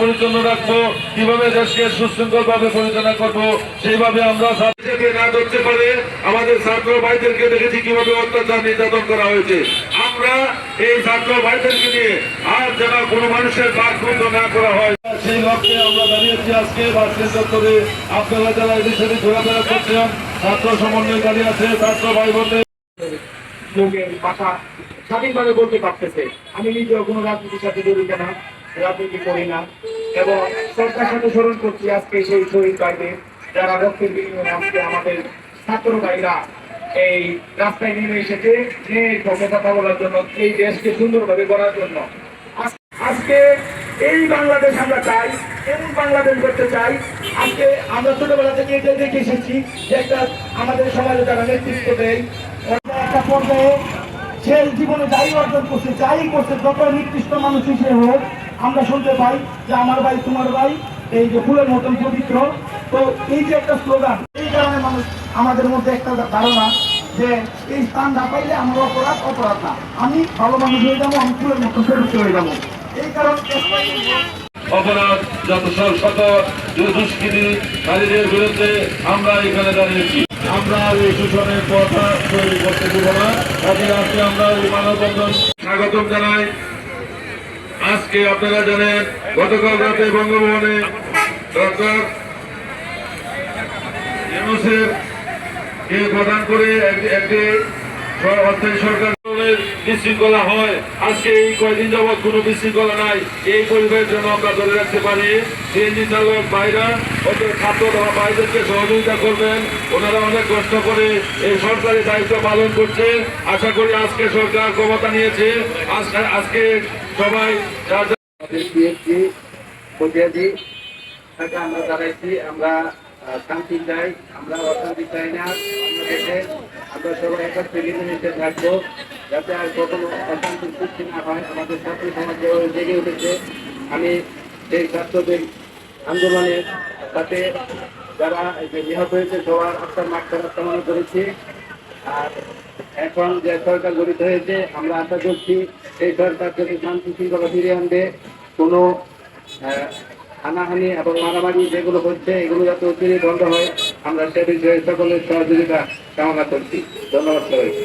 পরিচ্ছন্ন রাখব, কীভাবে দেশকে সুশৃঙ্খল ভাবে পরিচালনা করব, সেইভাবে আমরা না ধরতে পারে, আমাদের ছাত্র ভাইদেরকে দেখেছি কীভাবে অত্যাচার নির্যাতন করা হয়েছে। আমরা এই ছাত্র ভাইদেরকে নিয়ে আর যেন কোনো মানুষের বাক বন্ধ না করা হয়। সেই লক্ষ্যে আমরা দাঁড়িয়েছি আজকে বাসের চত্বরে। আপনারা যারা এদের সাথে ঘোরাফেরা করছেন, ছাত্র সমন্বয়কারী আছে, ছাত্র ভাই বোনদের স্বাধীনভাবে বলতে পারতেছে। আমি নিজেও কোনো রাজনীতির সাথে জড়িত না। রাজনীতি করি না। এবং সরকার সাথে স্মরণ করছি আজকে সেই শহীদ ভাইদের, যারা রক্তের বিনিময়ে আজকে আমাদের ছাত্র ভাইরা এই রাস্তায় নেমে এসেছে যে কথা বলার জন্য, এই দেশকে সুন্দরভাবে গড়ার জন্য। আজকে এই বাংলাদেশ আমরা চাই এমন বাংলাদেশ করতে চাই। আজকে আমরা ছোটবেলা থেকে এটা দেখে এসেছি যে একটা আমাদের সমাজে যারা নেতৃত্ব দেয় একটা পর্যায়ে সে জীবনে যাই অর্জন করছে, যাই করছে যত নিকৃষ্ট মানুষ হিসেবে হোক আমরা শুনতে পাই যে আমার ভাই, তোমার ভাই, এই যে ফুলের মতন পবিত্র। তো এই যে একটা স্লোগান এই কারণে মানুষ আমাদের মধ্যে একটা ধারণা যে এই স্থান না পাইলে আমার অপরাধ অপরাধ না। আমি ভালো মানুষ হয়ে যাব, আমি ফুলের মতন পবিত্র হয়ে যাব। এই কারণে অপরাধ যত শত দুষ্কৃতি নারীদের বিরুদ্ধে আমরা এখানে দাঁড়িয়েছি। আমরা এই শোষণের কথা তৈরি করতে দেবো না। আজকে আমরা এই মানববন্ধন স্বাগতম জানাই। আজকে আপনারা জানেন গতকাল রাতে বঙ্গভবনে কে প্রদান করে একটি অস্থায়ী সরকার দলের বিশৃঙ্খলা হয়। আজকে এই কয়দিন যাবৎ কোনো বিশৃঙ্খলা নাই। এই পরিবেশের জন্য আমরা ধরে রাখতে পারি, সিএনজি চালক ভাইরা ওদের ছাত্র ভাইদেরকে সহযোগিতা করবেন। ওনারা অনেক কষ্ট করে এই সরকারি দায়িত্ব পালন করছে। আশা করি আজকে সরকার ক্ষমতা নিয়েছে। আজকে আজকে সবাই আমরা দাঁড়াইছি আমরা শান্তি চাই, আমরা অশান্তি চাই না। আমরা সবাই একত্রে থাকব। যাতে আর কখনো অশান্তির সৃষ্টি না হয়, আমাদের ছাত্র সমাজে জেগে উঠেছে, আমি সেই ছাত্রদের আন্দোলনের সাথে যারা নিহত হয়েছে, সবার আত্মার মাঠখানা কামনা করেছি। আর এখন যে সরকার গঠিত হয়েছে, আমরা আশা করছি এই সরকার যদি শান্তি শৃঙ্খলা ফিরিয়ে আনবে, কোনো হানাহানি এবং মারামারি যেগুলো হচ্ছে, এগুলো যাতে অচিরে বন্ধ হয়, আমরা সে বিষয়ে সকলের সহযোগিতা কামনা করছি। ধন্যবাদ সবাইকে।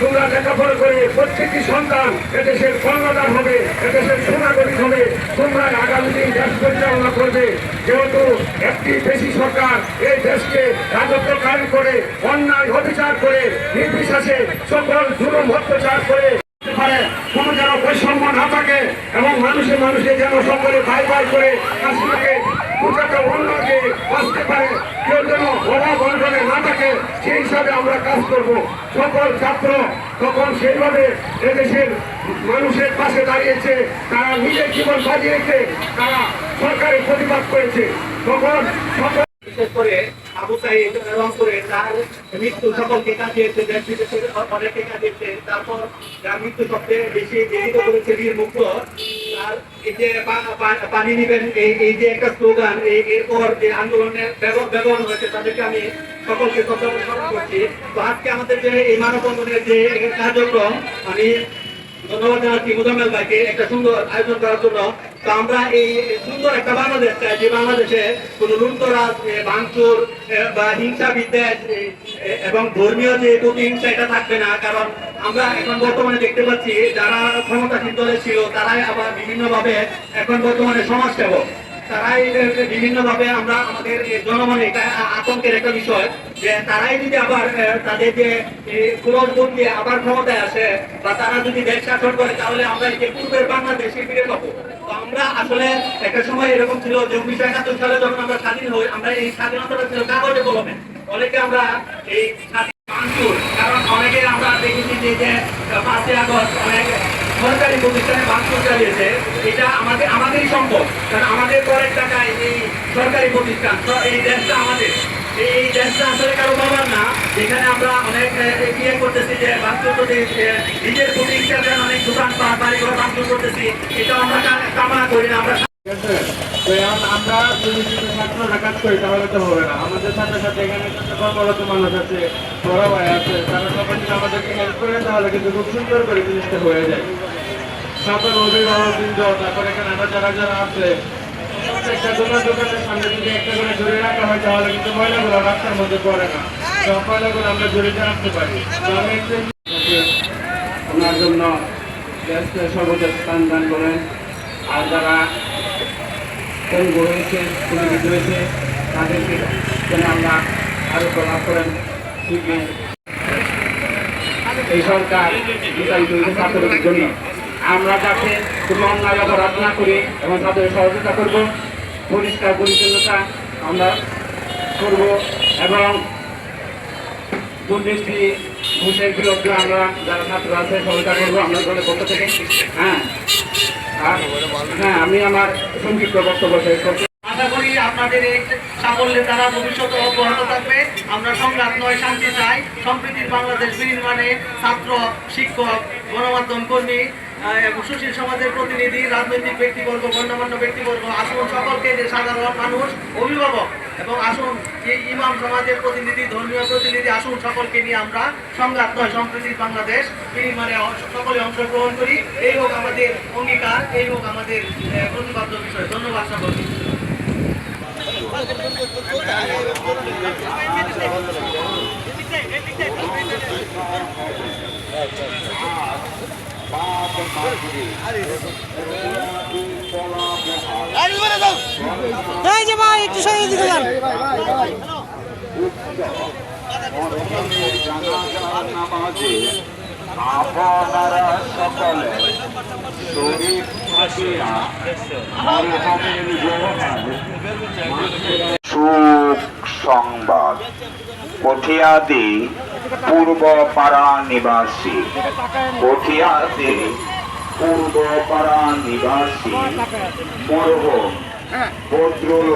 তোমরা লেখাপড়া করে প্রত্যেকটি সন্তান এদেশের কর্ণদার হবে, এদেশের সুনাগরিক হবে। তোমরা আগামী দিন দেশ পরিচালনা করবে। যেহেতু একটি দেশি সরকার এই দেশকে রাজত্ব কায়েম করে, অন্যায় অবিচার করে নির্বিশ্বাসে সকল জুলুম অত্যাচার করে কোনো যেন বৈষম্য না থাকে এবং মানুষে মানুষে যেন সকলে ভাই ভাই করে কাশ্মীরকে দুটাকে অন্যকে বাঁচতে পারে, কেউ যেন অভাব অনটনে না থাকে, সেই হিসাবে আমরা কাজ করব। সকল ছাত্র, তখন সেইভাবে এদেশের মানুষের পাশে দাঁড়িয়েছে, তারা নিজের জীবন বাজিয়ে রেখে তারা সরকারের প্রতিবাদ করেছে। তখন সকল বিশেষ করে আবু সাইদ রংপুরে তার মৃত্যু সকলকে কাটিয়েছে দেশ বিদেশের অনেকে কাটিয়েছে তারপর যার মৃত্যু সবচেয়ে বেশি করেছে বীর মুক্ত তার এই যে পানি নিবেন, এই যে একটা স্লোগান এরপর যে আন্দোলনের ব্যব- ব্যবহার হয়েছে, তাদেরকে আমি সকলকে স্মরণ করছি। তো আজকে আমাদের যে এই মানববন্ধনের যে কার্যক্রম, আমি ধন্যবাদ জানাচ্ছি মুজাম্মেল ভাইকে একটা সুন্দর আয়োজন করার জন্য। তো আমরা এই সুন্দর একটা বাংলাদেশ চাই, যে বাংলাদেশে কোনো লুণ্ঠরাজ ভাঙচুর বা হিংসা বিদ্বেষ এবং ধর্মীয় যে প্রতিহিংসা, এটা থাকবে না। কারণ আমরা এখন বর্তমানে দেখতে পাচ্ছি, যারা ক্ষমতাসীন দলে ছিল, তারাই আবার বিভিন্নভাবে এখন বর্তমানে সমাজসেবক। তারাই বিভিন্ন ভাবে আমরা আমাদের জনমনে এটা আতঙ্কের একটা বিষয় যে তারাই যদি আবার তাদের যে পুনর্বন দিয়ে আবার ক্ষমতায় আসে বা তারা যদি দেশ শাসন করে, তাহলে আমরা যে পূর্বের বাংলাদেশে ফিরে পাবো। আমরা আসলে একটা সময় এরকম ছিল যে উনিশশো একাত্তর সালে যখন আমরা স্বাধীন হই, আমরা এই স্বাধীনতাটা ছিল কাগজে কলমে। অনেকে আমরা এই কারণ অনেকে আমরা দেখেছি যে, পাঁচই আগস্ট অনেক সরকারি প্রতিষ্ঠানে ভাঙচুর চালিয়েছে এটা আমাদের আমাদেরই সম্ভব কারণ আমাদের করের টাকায় এই সরকারি প্রতিষ্ঠান এই দেশটা আমাদের। এই দেশটা আসলে কারও বাবার না। যেখানে আমরা অনেক ইয়ে করতেছি যে আহ, নিজের প্রতি অনেক দোকান পাট বাড়ি ঘর বাস্তুর করতেছি। এটা আমরা কামনা করি না আমরা আমরা যদি করি তাহলে তো হবে না। আমাদের সাথে সাথে এখানে কর্মরত মানুষ আছে বড় ভাই আছে তারা সবাই আমাদেরকে হেল্প করে তাহলে কিন্তু খুব সুন্দর করে জিনিসটা হয়ে যায়। সকল অভিভাবক বৃন্দ তারপরে এখানে আরও যারা যারা আছে, একটা দোকান দোকানের করে জড়িয়ে রাখা হয়, তাহলে কিন্তু ময়লাগুলো রাস্তার মধ্যে পড়ে না। আমরা জড়িয়ে রাখতে পারি। তো স্থান দান করেন। আর যারা হয়েছে পুলিশ হয়েছে তাদেরকে আমরা আরও প্রভাব করেন এই সরকার জন্য। আমরা যাতে কোনো অন্যায় করি এবং তাদের সহযোগিতা করব, পরিষ্কার পরিচ্ছন্নতা আমরা করব এবং দুর্নীতি, ঘুষের বিরুদ্ধে আমরা যারা ছাত্র আছে সহযোগিতা করব আমরা দলের পক্ষ থেকে। হ্যাঁ। হ্যাঁ আমি আমার সংক্ষিপ্ত বক্তব্য শেষ করছি। আশা করি আপনাদের এই সাফল্যে তারা ভবিষ্যতে অব্যাহত থাকবে। আমরা সংঘাত নয়, শান্তি চাই। সম্প্রীতির বাংলাদেশ বিনির্মাণে ছাত্র, শিক্ষক, গণমাধ্যম কর্মী সুশীল সমাজের প্রতিনিধি, রাজনৈতিক ব্যক্তিবর্গ, গণ্যমান্য ব্যক্তিবর্গ আসুন সকলকে যে সাধারণ মানুষ, অভিভাবক এবং আসুন ইমাম সমাজের প্রতিনিধি, ধর্মীয় প্রতিনিধি, আসুন সকলকে নিয়ে আমরা সংঘাত নয় সম্প্রীতির বাংলাদেশ অ- সকলে অংশগ্রহণ করি। এই হোক আমাদের অঙ্গীকার, এই হোক আমাদের প্রতিপাদ্য বিষয়। ধন্যবাদ সকলকে। এই যে ভাই একটু সরিয়ে দিতে যান। আপনারা সুখ সংবাদ। পথিয়াদি পূর্ব পাড়া নিবাসী পথিয়াদি পূর্ব পাড়া নিবাসী পূর্ব বদ্রুল